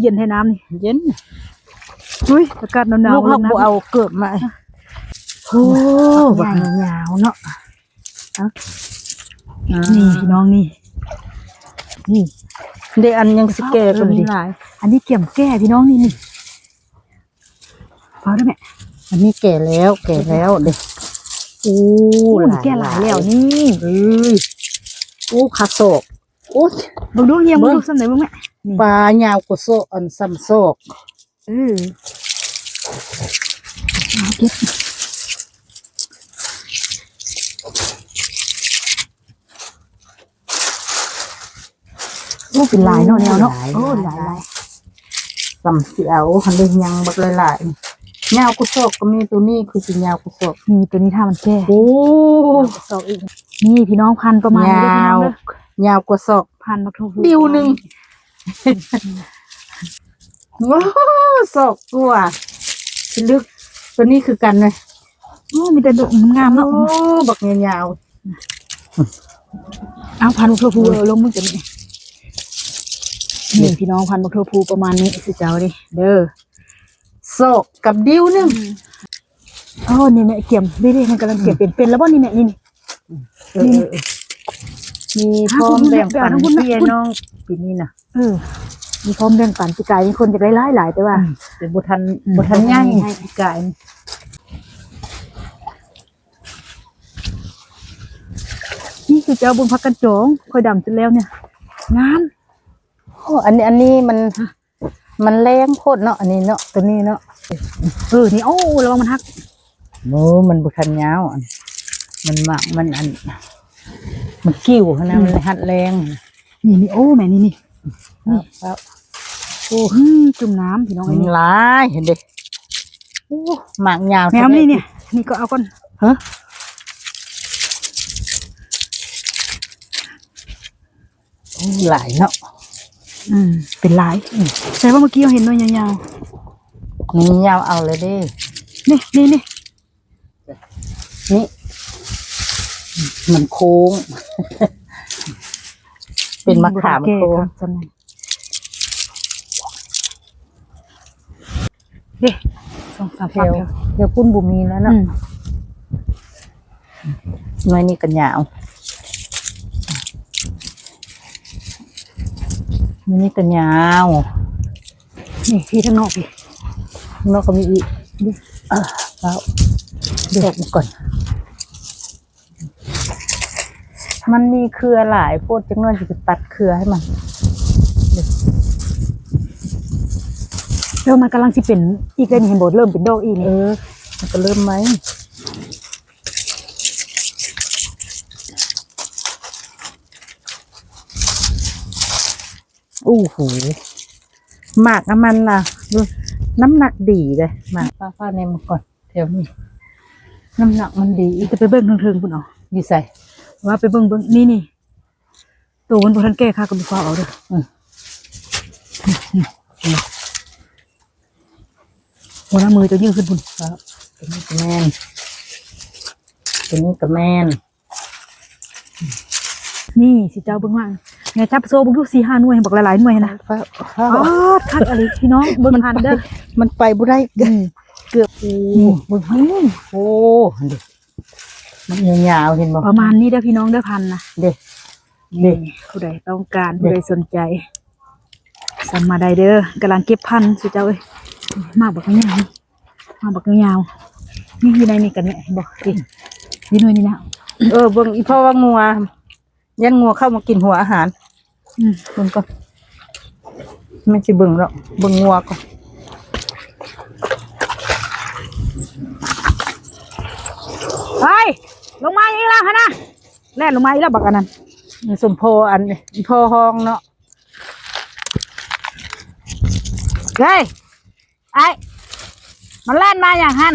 เย็นให้น้ำนี่เย็นอุ้ยอากาศหนาวลูกๆเขานะบ่เอาเกิบมาโอ้บับักกยาวๆเนาะนี่นี่พี่น้องนี่ นี่เด็กอันยังสิแก่ก็มีหลายอันนี้เกี่ยมแก้พี่น้องนี่นี่พอได้ไหมอันนี้แก่แล้วแก่แล้วเด็กโอ้โอ้ยแก้หลายแล้วนี่เอ้ยโอ้ขาโศก โอ้ยเบิ่งดูเฮียงเบิ่เบิ่งงดูสันไหนเบิ่งแม่ปลายาวกว่าโซกอันซ้ำโซกเออเอาเก็บโอ้เป็นลายเนาะแนวเนาะโอ้หลายลายซ้ำเสียวหันเลยยังบักหลายๆยาวกว่าโซกก็มีตัวนี้คือสิยาวกว่าโซกนี่ตัวนี้ถ้ามันแก้โอ้สองอีกนี่พี่น้องพันประมาณนี้ยาว เด้อพี่น้องเด้อยาวกว่าโซกพันบักโทฟูดิวหนึ่งว้าวโซกตัวสิลึกตัวนี้คือกันเลยโอ้มีแต่ดอกงามๆโอ้เนาะบักยาวเอาพันบักโทฟูเออลงมึงจะนี่นี่พี่น้องพันบักโทฟูประมาณนี้สิเจ้าดิเด้อๆโซกกับดิวหนึ่งโอ้นี่แม่เกี่ยมนี่นี่มันกำลังเกี่ยมเป็นเป็นแล้วบ่นี่แม่นี่นี่ มีพร้อมแบ่งปันพี่น้องปีนี้นะเออมีพร้อมแบ่งปันปีกายมีคนจะได้หลายหลายแต่ว่าเป็นบุทันอืมบุทันย่างให้ไก่นี่คือเจ้าบุญพักกันจองค่อยดำจนแล้วเนี่ยงามโอ้อันนี้อันนี้มัน มันแรงโคตรเนาะอันนี้เนาะตัวนี้เนาะเออนี่โอ้ระวังมันหักโอ้มันบุทันยาวอันมันหมักมันอัน มันกิ้วนะมันหัดแรงนี่นี่โอ้แม่นี่นี่ครับโอ้หึจุ่มน้ำพี่น้องมัไอ้นนี่หลายเห็นดิโอ้หมากยาวแม่นี่เนี่ยนี่ก็เอาก่อนฮะโอ้หลายเนาะอืมเป็นหลายใช่ว่าเมื่อกี้เราเห็นหน่วยยาวนี่ยาวเอาเลยเดิๆนี่นี่นี่นี่ มันโค้ง เป็นมะขามแก่โค้งครับจำได้เด้สองสามเทฝักวเดียวเดี๋ยวปุ้นบุมีแล้วอืเนาะมหน่วยนี้กันยาวหน่วยนี้กันยาวนี่พี่ทั้างนอกพี่นอกก็มีอีกเออแล้วเด็กก่อน มันมีเครือหลายโพดจังน้อยจะตัดเครือให้มันแล้วมันกำลังสิเป็นอีกเลยนี่เห็นบทเริ่มเป็นดอกอีกเอนี่อมันก็เริ่มไหมโอ้โหหมากน้ำมันล่ะดูน้ำหนักดีเลยหมากป้าฟ้าในมันก่อนแถวนี้น้ำหนักมันดีจะไปเบิ้งเทิงๆพุ่นเอาอยู่ใส่ ว่าไปเบิ้งเบิ้งนี่นี่ตัวมันบทันแก้ค่ะก็มีฟ้าเอาเด้ออืมหัวหน้ามือจะยื่นขึ้นพุ่นครับตัวนี้ก็แมนตัวนี้ก็แมนนี่สิเจ้าเบิ้งว่าไงจับโซ่เบิ้งดูสี่ห้าหน่วยบอกหลายๆหน่วยนะฟ้าฟ้าอ๋อคักอะไรพี่น้องเบิ้งทันเด้อมันไปบุได้เกือบเกือบโอ้นี่เบิ้งหูโหเด็ก มันยาวๆเห็นบ่ประมาณนี้เด้อพี่น้องเด้อพันนะเด็กนี่ผู้ใดต้องการผู้ใดสนใจสั่งมาได้เด้อกำลังเก็บพันธุ์สิเจ้าเอ้ยมากบักยาวมากบักยาวนี่อยู่ในนี่กันแม่บอกสินี่หน่วยนี่นะเออเบิ่งอีพ่อว่างัวยันงัวเข้ามากินหัวอาหารอืมเบิ่งก่อนไม่ใช่เบิ่งหรอกเบิ่งงัวก่อนไป ลงมาอีกแล้วนะแล่นลงมาอีกแล้วบักอันนั้นสมโพอันนี้อีพ่อห้องเนาะเฮ้ยไอ้มันแล่นมาอย่างหัน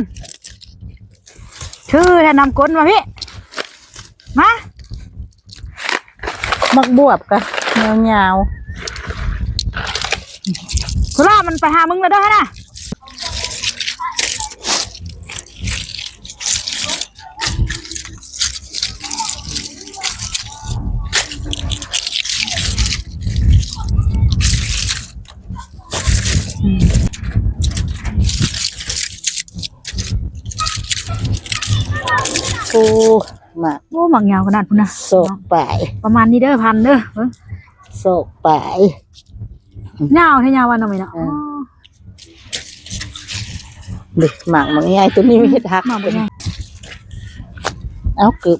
ชื่อแทนนำก้นมาพี่มามักบวบกะยาวสุรามันไปหามึงแล้วด้อฮะนะ โอ้หมากโอ้หมักยาวขนาดพุ่นนะโศกปลายประมาณนี้เด้อพันเด้อเบิ่งโศกปลายยาวให้ยาววันหน่อยเนาะอืมเด็กหมากมันง่ายตัวนี้ไม่เห็ดหักหมักบ่ใหญ่เอากึบ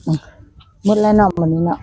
หมดแล้วเนาะมันนี้เนาะ